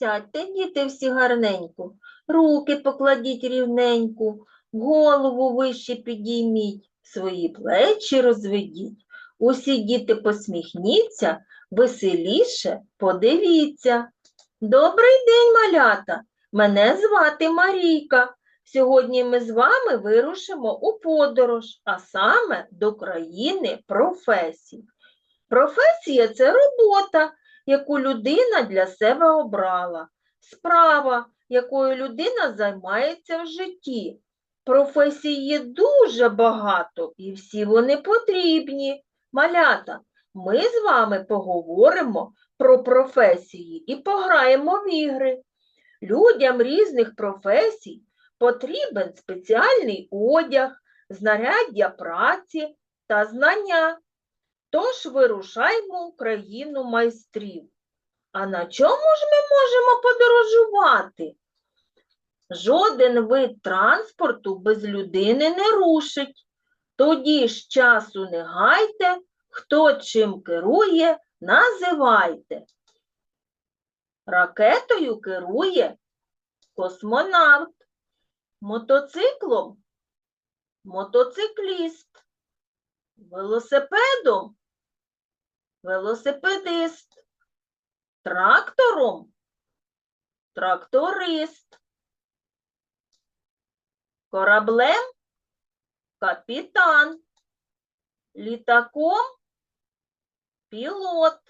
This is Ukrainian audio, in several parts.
Сядьте, діти, всі гарненько, руки покладіть рівненько, голову вище підійміть, свої плечі розведіть. Усі діти посміхніться, веселіше подивіться. Добрий день, малята! Мене звати Марійка. Сьогодні ми з вами вирушимо у подорож, а саме до країни професій. Професія це робота, яку людина для себе обрала, справа, якою людина займається в житті. Професій є дуже багато, і всі вони потрібні. Малята, ми з вами поговоримо про професії і пограємо в ігри. Людям різних професій потрібен спеціальний одяг, знаряддя праці та знання. Тож вирушаймо в країну майстрів. А на чому ж ми можемо подорожувати? Жоден вид транспорту без людини не рушить. Тоді ж часу не гайте, хто чим керує, називайте. Ракетою керує космонавт, мотоциклом мотоцикліст, велосипедом велосипедист, трактором. Тракторист, кораблем. Капітан, літаком. Пілот,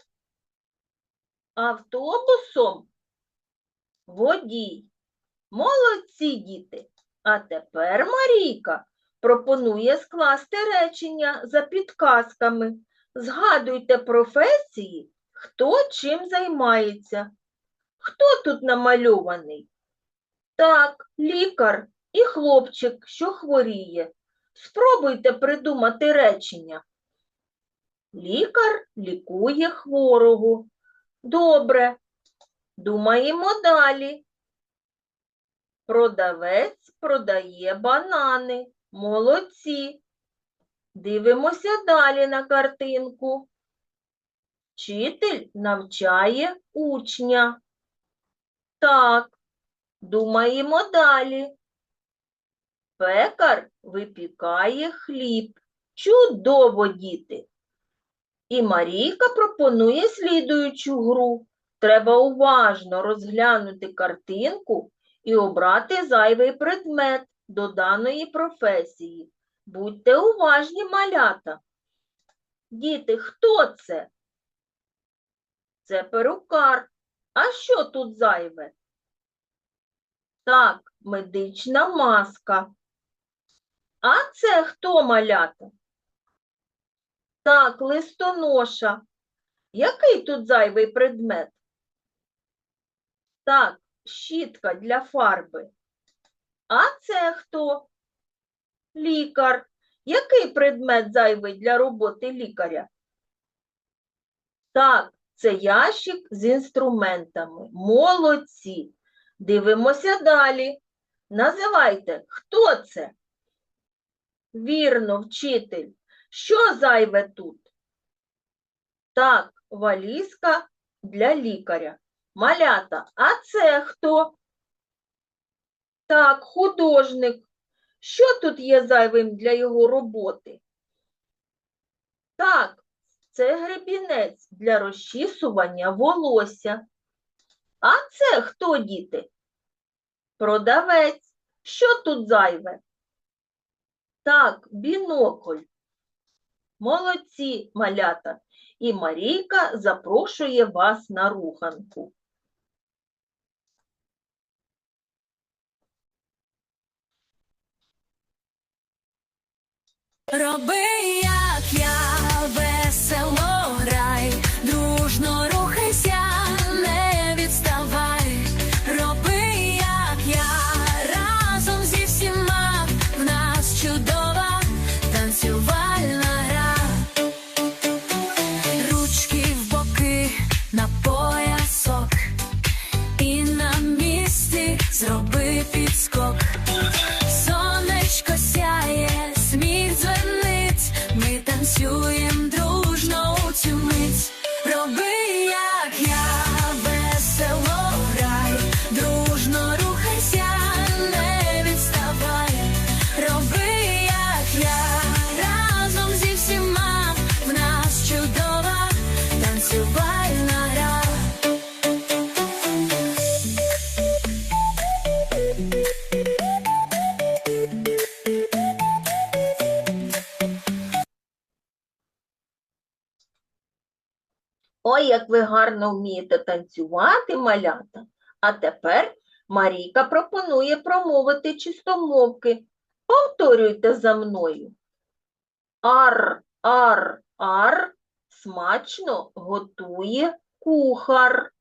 автобусом. Водій. Молодці діти! А тепер Марійка пропонує скласти речення за підказками. Згадуйте професії, хто чим займається. Хто тут намальований? Так, лікар і хлопчик, що хворіє. Спробуйте придумати речення. Лікар лікує хворого. Добре. Думаємо далі. Продавець продає банани. Молодці. Дивимося далі на картинку. Вчитель навчає учня. Так, думаємо далі. Пекар випікає хліб. Чудово, діти. І Марійка пропонує слідуючу гру. Треба уважно розглянути картинку і обрати зайвий предмет до даної професії. Будьте уважні, малята. Діти, хто це? Це перукар. А що тут зайве? Так, медична маска. А це хто малята? Так, листоноша. Який тут зайвий предмет? Так, щітка для фарби. А це хто? Лікар. Який предмет зайвий для роботи лікаря? Так, це ящик з інструментами. Молодці. Дивимося далі. Називайте, хто це? Вірно, вчитель. Що зайве тут? Так, валізка для лікаря. Малята, а це хто? Так, художник. Що тут є зайвим для його роботи? Так, це гребінець для розчісування волосся. А це хто, діти? Продавець. Що тут зайве? Так, бінокль. Молодці, малята. І Марійка запрошує вас на руханку. Роби, Ой, як ви гарно вмієте танцювати, малята. А тепер Марійка пропонує промовити чистомовки. Повторюйте за мною. Ар, ар, ар, смачно готує кухар.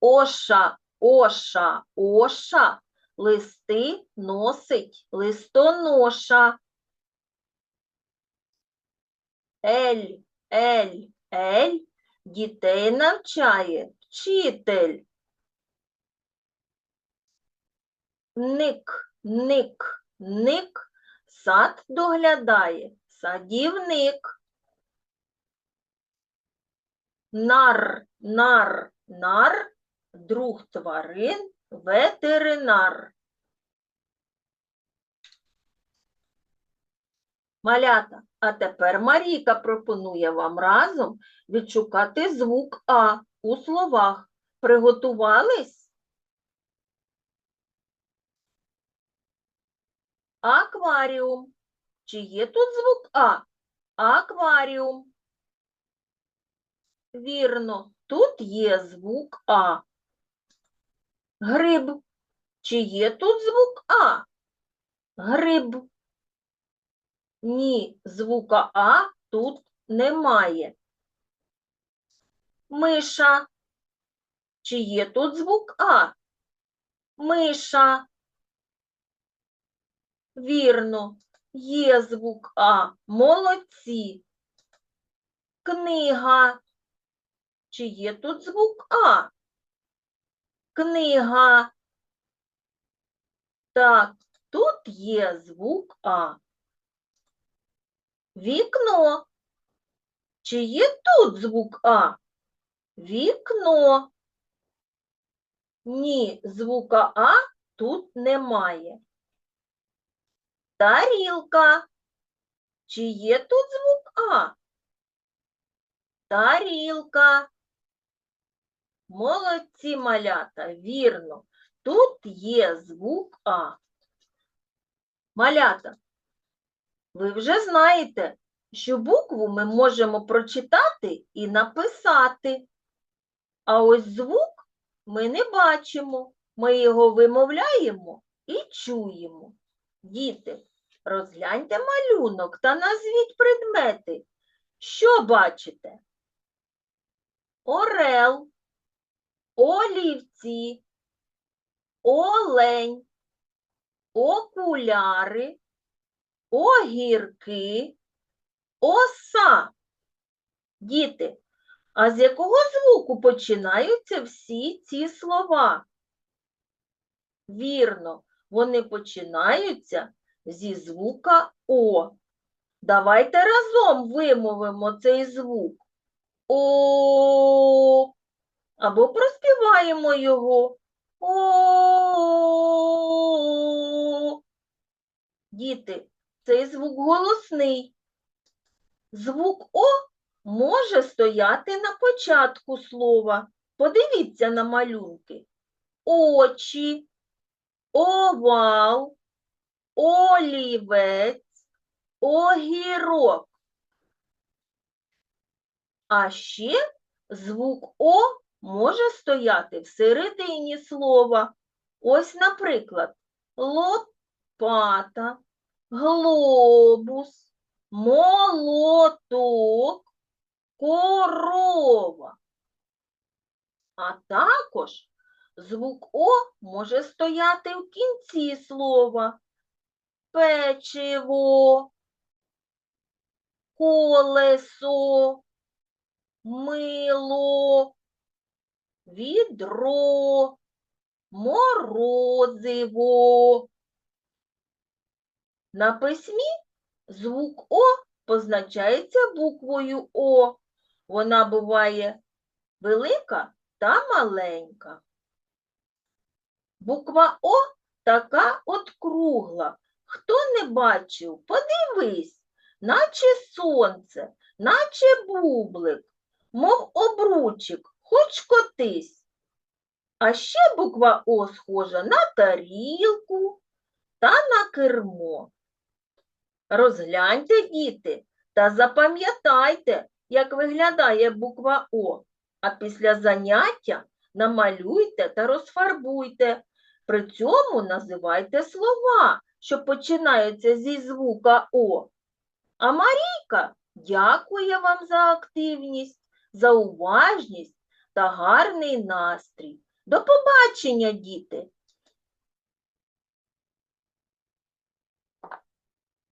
Оша, оша, оша, листи носить листоноша. Ель, ель, ель, дітей навчає вчитель. Ник, ник, ник, сад доглядає садівник. Нар, нар, нар, друг тварин, ветеринар. Малята, а тепер Марійка пропонує вам разом відшукати звук А у словах. Приготувались? Акваріум. Чи є тут звук А? Акваріум. Вірно, тут є звук А. Гриб. Чи є тут звук А? Гриб. Ні, звука А тут немає. Миша. Чи є тут звук А? Миша. Вірно, є звук А. Молодці. Книга. Чи є тут звук А? Книга. Так, тут є звук А. Вікно. Чи є тут звук А? Вікно. Ні, звука А тут немає. Тарілка. Чи є тут звук А? Тарілка. Молодці малята, вірно. Тут є звук А. Малята, ви вже знаєте, що букву ми можемо прочитати і написати. А ось звук ми не бачимо. Ми його вимовляємо і чуємо. Діти, розгляньте малюнок та назвіть предмети. Що бачите? Орел, олівці, олень, окуляри, огірки, оса. Діти, а з якого звуку починаються всі ці слова? Вірно, вони починаються зі звука О. Давайте разом вимовимо цей звук. О. Або проспіваємо його. О. Діти, цей звук голосний. Звук О може стояти на початку слова. Подивіться на малюнки. Очі, овал, олівець, огірок. А ще звук О може стояти всередині слова. Ось, наприклад, лопата, глобус, молоток, корова. А також звук О може стояти в кінці слова. Печиво, колесо, мило, відро, морозиво. На письмі звук О позначається буквою О. Вона буває велика та маленька. Буква О така от кругла. Хто не бачив, подивись, наче сонце, наче бублик, мов обручик, хоч котись. А ще буква О схожа на тарілку та на кермо. Розгляньте, діти, та запам'ятайте, як виглядає буква О, а після заняття намалюйте та розфарбуйте. При цьому називайте слова, що починаються зі звука О. А Марійка дякує вам за активність, за уважність та гарний настрій. До побачення, діти!